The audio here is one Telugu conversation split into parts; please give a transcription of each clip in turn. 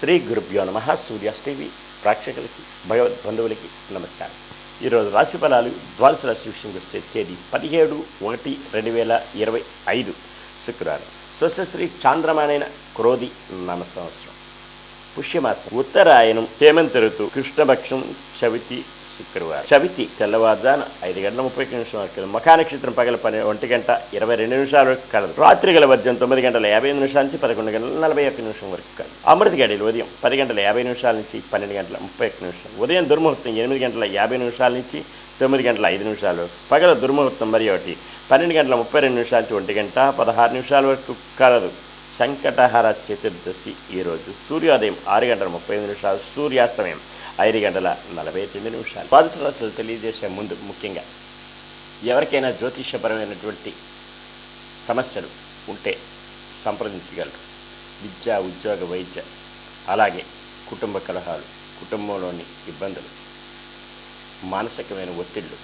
శ్రీ గురుభ్యో నమ సూర్యాస్ ప్రేక్షకులకి భగవద్ బంధువులకి నమస్కారం. ఈరోజు రాశి ఫలాలు ద్వాదశ రాశి విషయంకి వస్తే తేదీ పదిహేడు ఒకటి రెండు వేల ఇరవై ఐదు శుక్రవారం. స్వశ్రీ చాంద్రమానైన క్రోధి నామ సంవత్సరం. పుష్యమాసం ఉత్తరాయణం హేమంత ఋతు కృష్ణపక్షం చవితి శుక్రవారం. చవితి తెల్లవారుజాన ఐదు గంటల ముప్పై నిమిషం వరకు. మఖానక్షత్రం పగల పని ఒంటి గంట ఇరవై రెండు నిమిషాల వరకు కలదు. రాత్రి గల వర్జం తొమ్మిది గంటల యాభై నిమిషాల నుంచి పదకొండు గంటల నలభై ఒక్క నిమిషం వరకు కలదు. అమృత గడియలు ఉదయం పది గంటల యాభై నిమిషాల నుంచి పన్నెండు గంటల ముప్పై ఒక్క నిమిషం. ఉదయం దుర్ముహూర్తం ఎనిమిది గంటల యాభై నిమిషాల నుంచి తొమ్మిది గంటల ఐదు నిమిషాలు. పగల దుర్ముహూర్తం మరి ఒకటి. పన్నెండు గంటల ముప్పై రెండు నిమిషాల నుంచి ఒంటి గంట పదహారు నిమిషాల వరకు కలదు. సంకటహార చతుర్దశి ఈరోజు సూర్యోదయం ఆరు గంటల ముప్పై ఐదు నిమిషాలు. సూర్యాస్తమయం ఐదు గంటల నలభై తొమ్మిది నిమిషాలు. ద్వాదశ రాశులు తెలియజేసే ముందు ముఖ్యంగా ఎవరికైనా జ్యోతిష్యపరమైనటువంటి సమస్యలు ఉంటే సంప్రదించగలరు. విద్య ఉద్యోగ వైద్య అలాగే కుటుంబ కలహాలు కుటుంబంలోని ఇబ్బందులు మానసికమైన ఒత్తిళ్ళు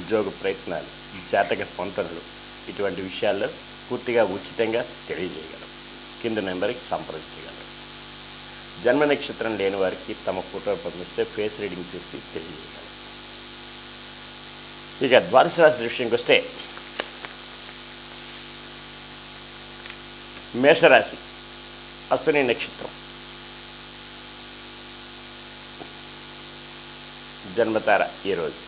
ఉద్యోగ ప్రయత్నాలు జాతక పొంతనలు ఇటువంటి విషయాల్లో పూర్తిగా ఉచితంగా తెలియజేయగలం కింద నెంబర్కి సంప్రదించగలరు. జన్మ నక్షత్రం లేని వారికి తమ ఫోటో పంపిస్తే ఫేస్ రీడింగ్ చూసి తెలియజేయాలి. ఇక ద్వాదశ రాశి విషయంకి వస్తే మేషరాశి అశ్విని నక్షత్రం. జన్మతార ఈరోజు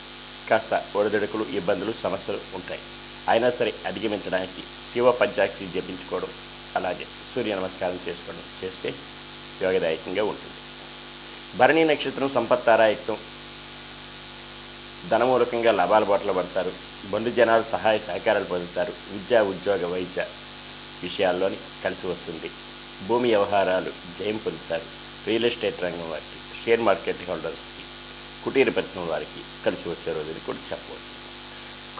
కాస్త ఒడిదుడుకులు ఇబ్బందులు సమస్యలు ఉంటాయి. అయినా సరే అధిగమించడానికి శివ పంచాక్షి జపించుకోవడం అలాగే సూర్య నమస్కారం చేసుకోవడం చేస్తే ఉపయోగదాయకంగా ఉంటుంది. భరణి నక్షత్రం సంపత్తారాయుక్తం ధనమూలకంగా లాభాల బాటలు పడతారు. బంధు జనాలు సహాయ సహకారాలు పొందుతారు. విద్యా ఉద్యోగ వైద్య విషయాల్లోని కలిసి వస్తుంది. భూమి వ్యవహారాలు జయం పొందుతారు. రియల్ ఎస్టేట్ రంగం వారికి షేర్ మార్కెట్ హోల్డర్స్కి కుటీర పరిశ్రమ వారికి కలిసి వచ్చే రోజుని కూడా చెప్పవచ్చు.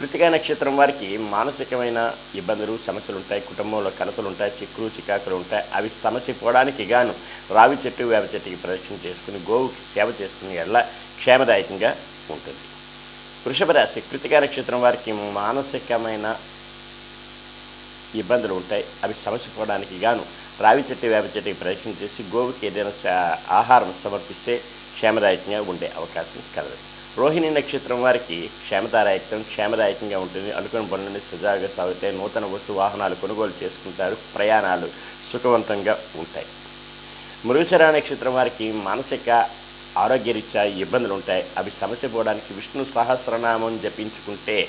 కృతికా నక్షత్రం వారికి మానసికమైన ఇబ్బందులు సమస్యలు ఉంటాయి కుటుంబంలో కలతలు ఉంటాయి చిక్కులు చికాకులు ఉంటాయి అవి సమస్య పోవడానికి గాను రావి చెట్టు వేప చెట్టుకి ప్రదక్షిణ చేసుకుని గోవుకి సేవ చేసుకుని ఎల్ల క్షేమదాయకంగా ఉంటుంది. వృషభ రాశి కృతికా నక్షత్రం వారికి మానసికమైన ఇబ్బందులు ఉంటాయి అవి సమస్య పోవడానికి గాను రావి చెట్టు వేప చెట్టుకి ప్రదక్షిణ చేసి గోవుకి ఏదైనా సా- ఆహారం సమర్పిస్తే క్షేమదాయకంగా ఉండే అవకాశం కలదు. రోహిణి నక్షత్రం వారికి క్షేమదాయకం క్షేమదాయకంగా ఉంటుంది. అనుకున్న పనులని సజావుగా సాగుతాయి. నూతన వస్తు వాహనాలు కొనుగోలు చేసుకుంటారు. ప్రయాణాలు సుఖవంతంగా ఉంటాయి. మృగశర నక్షత్రం వారికి మానసిక ఆరోగ్యరీత్యా ఇబ్బందులు ఉంటాయి అవి సమస్య పోవడానికి విష్ణు సహస్రనామం జపించుకుంటే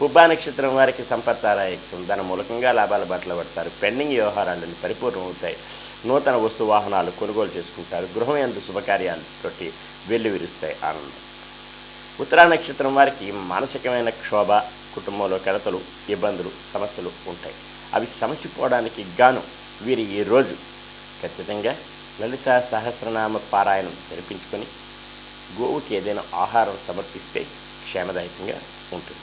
పుబ్బా నక్షత్రం వారికి సంపత్తారాయక్తం దాని మూలకంగా లాభాల బట్టలు పడతారు. పెండింగ్ వ్యవహారాలన్నీ పరిపూర్ణమవుతాయి నూతన వస్తు వాహనాలు కొనుగోలు చేసుకుంటారు. గృహం ఎందు శుభకార్యాలతోటి వెల్లి విరుస్తాయి. ఆనందం. ఉత్తరా నక్షత్రం వారికి మానసికమైన క్షోభ కుటుంబంలో కలతలు ఇబ్బందులు సమస్యలు ఉంటాయి. అవి సమసిపోవడానికి గాను వీరు ఈరోజు ఖచ్చితంగా లలిత సహస్రనామ పారాయణం జరిపించుకొని గోవుకి ఏదైనా ఆహారం సమర్పిస్తే క్షేమదాయకంగా ఉంటుంది.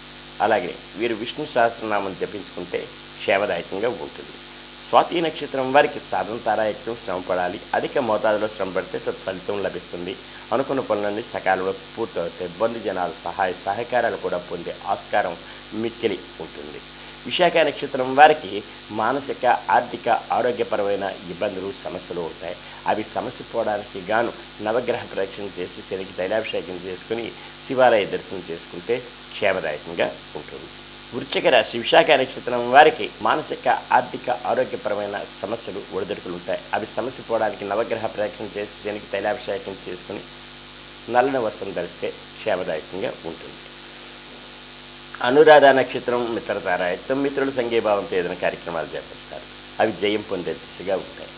అలాగే వీరు విష్ణు సహస్రనామం జపించుకుంటే క్షేమదాయకంగా ఉంటుంది. స్వాతి నక్షత్రం వారికి సాధన తారాయత్వం శ్రమ పడాలి. అధిక మోతాదులో శ్రమ పడితే ఫలితం లభిస్తుంది. అనుకున్న పనులన్నీ సకాలంలో పూర్తవుతాయి. బంధు జనాలు సహాయ సహకారాలు కూడా పొందే ఆస్కారం మిక్కిలి ఉంటుంది. విశాఖ నక్షత్రం వారికి మానసిక ఆర్థిక ఆరోగ్యపరమైన ఇబ్బందులు సమస్యలు ఉంటాయి. అవి సమస్య పోవడానికి గాను నవగ్రహ ప్రదక్షిణ చేసి శనికి తైలాభిషేకం చేసుకుని శివాలయ దర్శనం చేసుకుంటే క్షేమదాయకంగా ఉంటుంది. వృశ్చిక రాశి విశాఖ నక్షత్రం వారికి మానసిక ఆర్థిక ఆరోగ్యపరమైన సమస్యలు ఒడిదొడుకులు ఉంటాయి. అవి సమస్య పోవడానికి నవగ్రహ ప్రదక్షిణ చేసి శనికి తైలాభిషేకం చేసుకుని నల్లని వస్త్రం ధరిస్తే క్షేమదాయకంగా ఉంటుంది. అనురాధ నక్షత్రం మిత్రతారాయత్వం మిత్రులు సంఘీభావంతో ఏదైనా కార్యక్రమాలు చేపడతారు అవి జయం పొందే దిశగా ఉంటాయి.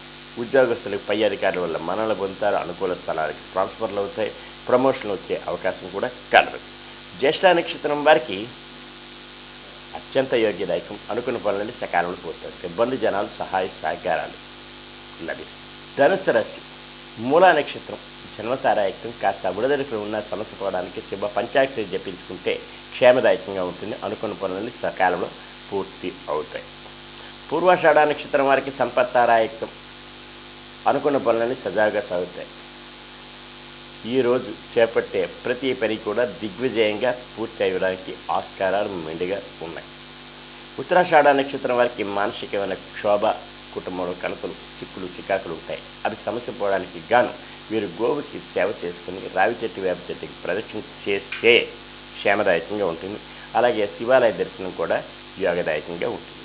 ఉద్యోగస్తులకు పై అధికారుల వల్ల మనలు పొందుతారు అనుకూల స్థలాలకు ట్రాన్స్ఫర్లు అవుతాయి. ప్రమోషన్లు వచ్చే అవకాశం కూడా కలదు. జ్యేష్ఠ నక్షత్రం వారికి అత్యంత యోగ్యదాయకం. అనుకున్న పనులని సకాలంలో పోతారు ఇబ్బంది జనాలు సహాయ సహకారాలు లభిస్తాయి. ధనుసు రాశి మూలా నక్షత్రం. జన్మతారాయకం కాస్త విడుదలకు ఉన్న సమస్య పోవడానికి శివ పంచాక్షరి జపించుకుంటే క్షేమదాయకంగా ఉంటుంది అనుకున్న పనులని సకాలంలో పూర్తి అవుతాయి. పూర్వాషాఢ నక్షత్రం వారికి సంపత్తారాయకం అనుకున్న పనులన్నీ సజావుగా సాగుతాయి. ఈరోజు చేపట్టే ప్రతి పని కూడా దిగ్విజయంగా పూర్తి అయ్యడానికి ఆస్కారాలు మెండుగా ఉన్నాయి. ఉత్తరాషాఢ నక్షత్రం వారికి మానసికమైన క్షోభ కుటుంబంలో కలతలు చిక్కులు చికాకులు ఉంటాయి. అవి సమస్య పోవడానికి గాను వీరు గోవుకి సేవ చేసుకుని రావి చెట్టు వేప చెట్టుకి ప్రదక్షిణ చేస్తే క్షేమదాయకంగా ఉంటుంది. అలాగే శివాలయ దర్శనం కూడా యోగదాయకంగా ఉంటుంది.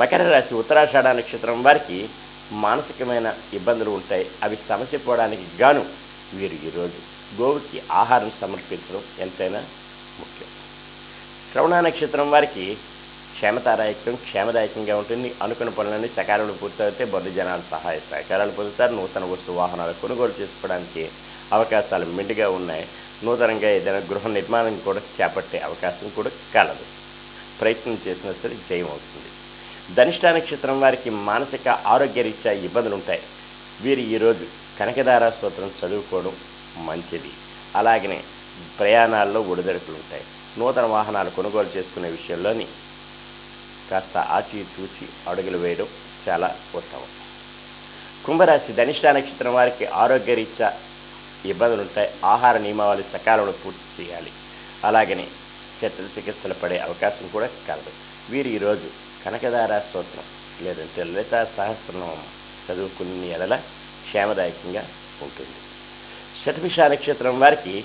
మకర రాశి ఉత్తరాషాఢ నక్షత్రం వారికి మానసికమైన ఇబ్బందులు ఉంటాయి. అవి సమస్య పోవడానికి గాను వీరు ఈరోజు గోవుకి ఆహారం సమర్పించడం ఎంతైనా ముఖ్యం. శ్రవణ నక్షత్రం వారికి క్షేమతారాయకం క్షేమదాయకంగా ఉంటుంది. అనుకున్న పనులన్నీ సకాలంలో పూర్తవుతే బొద్దు జనాలు సహాయ సహకారాలు పొందుతారు. నూతన వస్తు వాహనాలు కొనుగోలు చేసుకోవడానికి అవకాశాలు మెండుగా ఉన్నాయి. నూతనంగా ఏదైనా గృహ నిర్మాణం కూడా చేపట్టే అవకాశం కూడా కలదు. ప్రయత్నం చేసినా సరే జయం అవుతుంది. ధనిష్ట నక్షత్రం వారికి మానసిక ఆరోగ్యరీత్యా ఇబ్బందులు ఉంటాయి వీరు ఈరోజు కనకదార స్తోత్రం చదువుకోవడం మంచిది. అలాగనే ప్రయాణాల్లో ఒడిదడుకులు ఉంటాయి నూతన వాహనాలు కొనుగోలు చేసుకునే విషయంలోని కాస్త ఆచి చూచి అడుగులు వేయడం చాలా ఉత్తమం. కుంభరాశి ధనిష్ట నక్షత్రం వారికి ఆరోగ్యరీత్యా ఇబ్బందులు ఉంటాయి ఆహార నియమావళి సకాలంలో పూర్తి చేయాలి. అలాగనే చెత్తల చికిత్సలు పడే అవకాశం కూడా కలదు. వీరు ఈరోజు కనకదార స్తోత్రం లేదంటే లలిత సహస్రనామం చదువుకునే ఎడల క్షేమదాయకంగా ఉంటుంది. శతభిష నక్షత్రం వారికి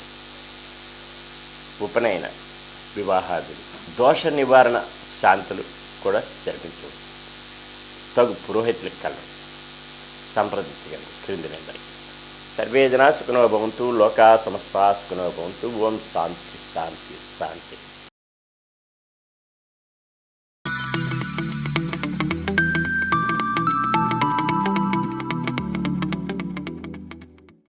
ఉపనయన వివాహాదులు. దోష నివారణ శాంతులు కూడా జరిపించవచ్చు. తగు పురోహితులకు కలరు సంప్రదించగలరు క్రింది నెంబర్కి సర్వే జనా సుఖనో భవంతు లోకా సమస్తా సుఖనో భవంతు ఓం శాంతి శాంతి శాంతి.